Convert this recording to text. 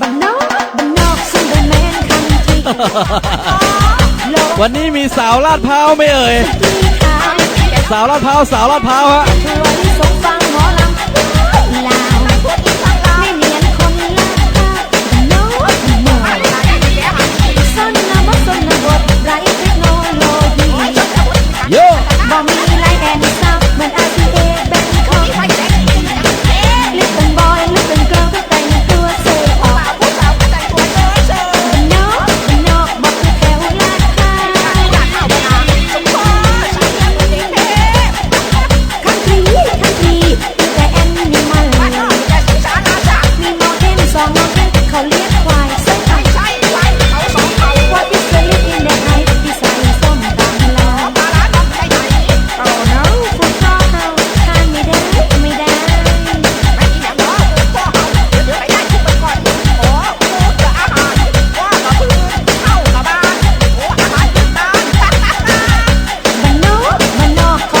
บ้านนอกบ้านนอกซึ่งเป็นแมนคันทรีโลกวันนี้มีสาวลาดพร้าวไหม่เอ่ย ที่ขายสาวลาดพร้าวสาวลาดพร้าวฮะ ทัว นนิมัลมีมอเทนสองมอเทนเขาเรียกควาย